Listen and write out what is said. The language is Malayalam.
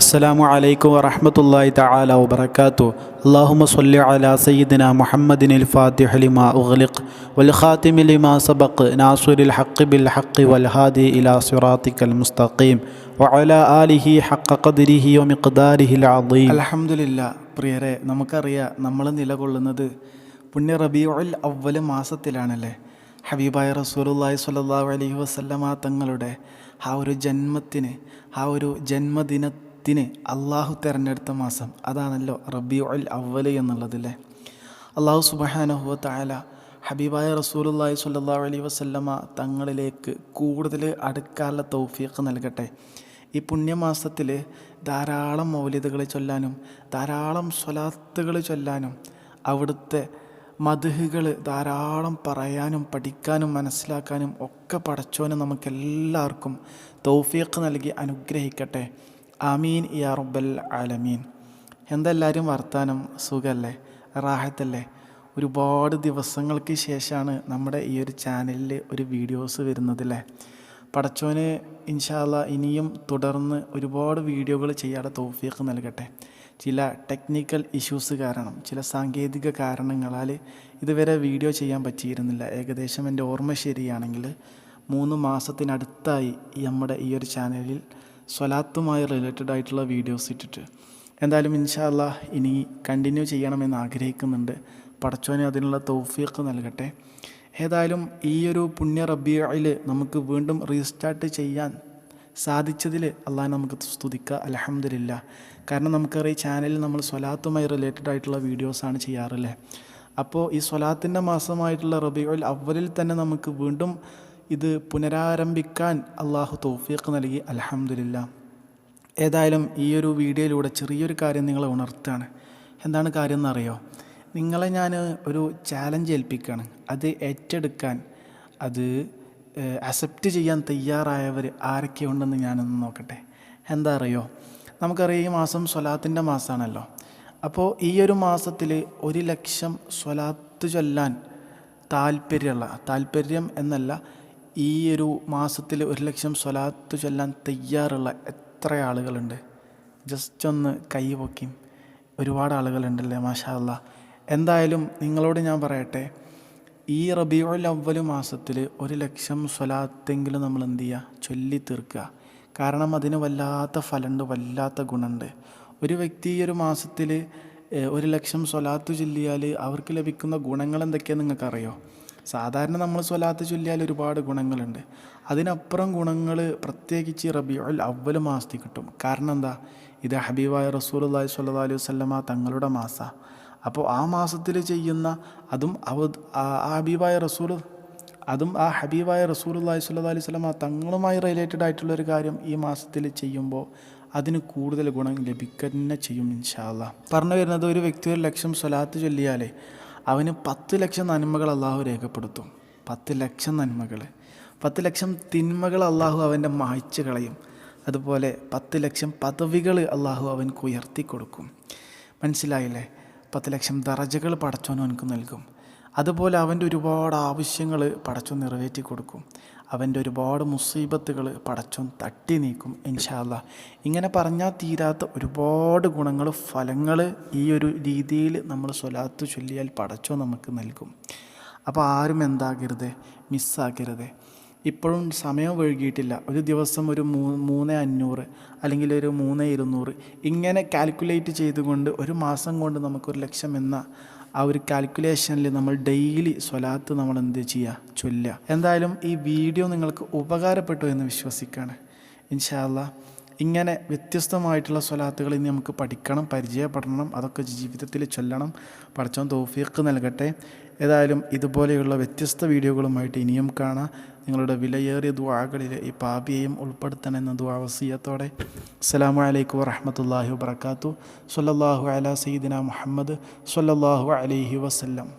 അസ്സലാമു അലൈക്കും വറഹമത്തല്ലാഹി തആല വബറകാതു അല്ലാഹുമ്മ സ്വല്ലി അലാ സയ്യിദിന മുഹമ്മദിൻ അൽ ഫാത്തിഹ ലിമാ ഉഗ്ലിഖ് വൽ ഖാതിമി ലിമാ സബഖ് നാസിറുൽ ഹഖ് ബിൽ ഹഖ് വൽ ഹാദി ഇലാ സിറാത്തിക്കൽ മുസ്തഖീം വഅലാ ആലിഹി ഹഖ ഖദ്രിഹി വമിഖ്ദാരിഹി അൽ അദീം. അൽഹംദുലില്ലാ പ്രിയരെ നമുക്കറിയാം നമ്മൾ നിലകൊള്ളുന്നത് പുണ്യ റബീഉൽ അവ്വൽ മാസത്തിലാണല്ലേ? ഹബീബായ റസൂലുള്ളാഹി സ്വല്ലല്ലാഹു അലൈഹി വസല്ലമ തങ്ങളുടെ ആ ഒരു ജന്മത്തിന് ആ ഒരു ജന്മദിനത്തിന് അള്ളാഹു തിരഞ്ഞെടുത്ത മാസം അതാണല്ലോ റബിയുൽ അവൽ എന്നുള്ളതല്ലേ അള്ളാഹു സുബഹാനഹുവ താല ഹബീബായ റസൂലുള്ളാഹി സ്വല്ലല്ലാഹു അലൈഹി വസല്ലമ തങ്ങളിലേക്ക് കൂടുതൽ അടുക്കാനുള്ള തൗഫീഖ് നൽകട്ടെ. ഈ പുണ്യമാസത്തിൽ ധാരാളം മൗലിദകൾ ചൊല്ലാനും ധാരാളം സ്വലാത്തുകൾ ചൊല്ലാനും അവിടുത്തെ മധുഹുകൾ ധാരാളം പറയാനും പഠിക്കാനും മനസ്സിലാക്കാനും ഒക്കെ പടച്ചോന് നമുക്കെല്ലാവർക്കും തൗഫീഖ് നൽകി അനുഗ്രഹിക്കട്ടെ. ആമീൻ യാ റബ്ബൽ ആലമീൻ. എന്തെല്ലാവരും വർത്താനം? സുഖമല്ലേ റാഹത്തല്ലേ? ഒരുപാട് ദിവസങ്ങൾക്ക് ശേഷമാണ് നമ്മുടെ ഈ ഒരു ചാനലിൽ ഒരു വീഡിയോസ് വരുന്നതല്ലേ പടച്ചോന് ഇൻഷാല്ല ഇനിയും തുടർന്ന് ഒരുപാട് വീഡിയോകൾ ചെയ്യാതെ തൗഫീഖ് നൽകട്ടെ. ചില ടെക്നിക്കൽ ഇഷ്യൂസ് കാരണം ചില സാങ്കേതിക കാരണങ്ങളാൽ ഇതുവരെ വീഡിയോ ചെയ്യാൻ പറ്റിയിരുന്നില്ല. ഏകദേശം എന്റെ ഓർമ്മ ശരിയാണെങ്കിൽ മൂന്ന് മാസത്തിനടുത്തായി നമ്മുടെ ഈ ഒരു ചാനലിൽ സ്വലാത്തുമായി റിലേറ്റഡ് ആയിട്ടുള്ള വീഡിയോസ് ഇട്ടിട്ട്. എന്തായാലും ഇൻഷാല്ല ഇനി കണ്ടിന്യൂ ചെയ്യണമെന്ന് ആഗ്രഹിക്കുന്നുണ്ട്. പടച്ചോനെ അതിനുള്ള തൗഫീഖ് നൽകട്ടെ. ഏതായാലും ഈ ഒരു പുണ്യ റബിയയിൽ നമുക്ക് വീണ്ടും റീസ്റ്റാർട്ട് ചെയ്യാൻ സാധിച്ചതിൽ അള്ളാഹ് നമുക്ക് സ്തുതിക്കുക അലഹമില്ല കാരണം നമുക്കറിയാം ഈ ചാനലിൽ നമ്മൾ സ്വലാത്തുമായി റിലേറ്റഡ് ആയിട്ടുള്ള വീഡിയോസാണ് ചെയ്യാറില്ലേ? അപ്പോൾ ഈ സ്വലാത്തിന്റെ മാസമായിട്ടുള്ള റബിയുൽ അവലിൽ തന്നെ നമുക്ക് വീണ്ടും ഇത് പുനരാരംഭിക്കാൻ അള്ളാഹു തൗഫീഖ് നൽകി അലഹമില്ല ഏതായാലും ഈ ഒരു വീഡിയോയിലൂടെ ചെറിയൊരു കാര്യം നിങ്ങളെ ഉണർത്തുകയാണ്. എന്താണ് കാര്യം എന്നറിയോ? നിങ്ങളെ ഞാൻ ഒരു ചാലഞ്ച് ഏൽപ്പിക്കുകയാണ്. അത് ഏറ്റെടുക്കാൻ അത് അക്സെപ്റ്റ് ചെയ്യാൻ തയ്യാറായവർ ആരൊക്കെയുണ്ടെന്ന് ഞാനൊന്ന് നോക്കട്ടെ. എന്താ അറിയോ? നമുക്കറിയാം ഈ മാസം സ്വലാത്തിന്റെ മാസമാണല്ലോ അപ്പോൾ ഈ ഒരു മാസത്തിൽ ഒരു ലക്ഷം സ്വലാത്ത് ചൊല്ലാൻ താല്പര്യമുള്ള താല്പര്യം എന്നല്ല ഈ ഒരു മാസത്തിൽ ഒരു ലക്ഷം സ്വലാത്ത് ചൊല്ലാൻ തയ്യാറുള്ള എത്ര ആളുകളുണ്ട്? ജസ്റ്റ് ഒന്ന് കൈ പൊക്കിയും ഒരുപാട് ആളുകളുണ്ടല്ലേ മാഷാ അല്ലാ എന്തായാലും നിങ്ങളോട് ഞാൻ പറയട്ടെ ഈ റബിയുൽ അവ്വൽ മാസത്തിൽ ഒരു ലക്ഷം സ്വലാത്തെങ്കിലും നമ്മൾ എന്ത് ചെയ്യുക ചൊല്ലി തീർക്കുക. കാരണം അതിന് വല്ലാത്ത ഫലമുണ്ട് വല്ലാത്ത ഗുണമുണ്ട് ഒരു വ്യക്തി ഈ ഒരു മാസത്തിൽ ഒരു ലക്ഷം സ്വലാത്ത് ചൊല്ലിയാൽ അവർക്ക് ലഭിക്കുന്ന ഗുണങ്ങൾ എന്തൊക്കെയാണെന്ന് നിങ്ങൾക്കറിയോ? സാധാരണ നമ്മൾ സ്വലാത്ത് ചൊല്ലിയാൽ ഒരുപാട് ഗുണങ്ങളുണ്ട്. അതിനപ്പുറം ഗുണങ്ങൾ പ്രത്യേകിച്ച് റബിയുൽ അവൽ മാസത്തിൽ കിട്ടും. കാരണം എന്താ? ഇത് ഹബീബായ റസൂൽ അള്ളാഹി സ്വല്ലാ അലൈഹി വസ്ലമ തങ്ങളുടെ മാസമാണ് അപ്പോൾ ആ മാസത്തിൽ ചെയ്യുന്ന അതും അവ ആ ഹബീബായ റസൂൽ അതും ആ ഹബീബായ റസൂൽ അള്ളഹി സ്വല്ലാ അലൈഹി സ്വലമ തങ്ങളുമായി റിലേറ്റഡ് ആയിട്ടുള്ള ഒരു കാര്യം ഈ മാസത്തിൽ ചെയ്യുമ്പോൾ അതിന് കൂടുതൽ ഗുണം ലഭിക്കുക ചെയ്യും ഇൻഷാല്ല പറഞ്ഞു വരുന്നത് ഒരു വ്യക്തി ഒരു ലക്ഷം സ്വലാത്ത് ചൊല്ലിയാലേ അവന് പത്ത് ലക്ഷം നന്മകൾ അള്ളാഹു രേഖപ്പെടുത്തും. പത്ത് ലക്ഷം നന്മകൾ പത്ത് ലക്ഷം തിന്മകൾ അള്ളാഹു അവന്റെ മായ്ച്ചു കളയും. അതുപോലെ പത്ത് ലക്ഷം പദവികൾ അള്ളാഹു അവൻക്ക് ഉയർത്തി കൊടുക്കും മനസ്സിലായില്ലേ? പത്ത് ലക്ഷം ദറജകൾ പടച്ചോൻ അവനക്ക് നൽകും. അതുപോലെ അവന്റെ ഒരുപാട് ആവശ്യങ്ങൾ പടച്ചോൻ നിറവേറ്റി കൊടുക്കും. അവന്റെ ഒരുപാട് മുസീബത്തുകൾ പടച്ചോൻ തട്ടി നീക്കും ഇൻഷാല്ല ഇങ്ങനെ പറഞ്ഞാൽ തീരാത്ത ഒരുപാട് ഗുണങ്ങൾ ഫലങ്ങൾ ഈ ഒരു രീതിയിൽ നമ്മൾ സ്വലാത്ത് ചൊല്ലിയാൽ പടച്ചോൻ നമുക്ക് നൽകും. അപ്പോൾ ആരും എന്താകരുത്? മിസ്സാക്കരുത് ഇപ്പോഴും സമയം വൈകിയിട്ടില്ല. ഒരു ദിവസം ഒരു മൂ മൂന്ന് അഞ്ഞൂറ് അല്ലെങ്കിൽ ഒരു മൂന്ന് ഇരുന്നൂറ് ഇങ്ങനെ കാൽക്കുലേറ്റ് ചെയ്തുകൊണ്ട് ഒരു മാസം കൊണ്ട് നമുക്കൊരു ലക്ഷം എന്ന ആ ഒരു കാൽക്കുലേഷനിൽ നമ്മൾ ഡെയിലി സ്വലാത്ത് നമ്മൾ എന്ത് ചെയ്യുക ചൊല്ലുക. എന്തായാലും ഈ വീഡിയോ നിങ്ങൾക്ക് ഉപകാരപ്പെട്ടു എന്ന് വിശ്വസിക്കുകയാണ്. ഇൻഷാല്ല ഇങ്ങനെ വ്യത്യസ്തമായിട്ടുള്ള സ്വലാത്തുകൾ ഇനി നമുക്ക് പഠിക്കണം പരിചയപ്പെടണം അതൊക്കെ ജീവിതത്തിൽ ചൊല്ലണം. പഠിച്ചോൻ തോഫീക്ക് നൽകട്ടെ. ഏതായാലും ഇതുപോലെയുള്ള വ്യത്യസ്ത വീഡിയോകളുമായിട്ട് ഇനിയും കാണാം. നിങ്ങളുടെ വിലയേറിയ ദുവാകളിൽ ഈ പാപിയെയും ഉൾപ്പെടുത്തണമെന്ന ദ്വാവസീയത്തോടെ അസ്സലാമു അലൈക്കും വറഹമത്തല്ലാഹി വബർക്കാത്തു സല്ലല്ലാഹു അലാ സയ്യിദിന മുഹമ്മദ് സല്ലല്ലാഹു അലൈഹി വസല്ലം.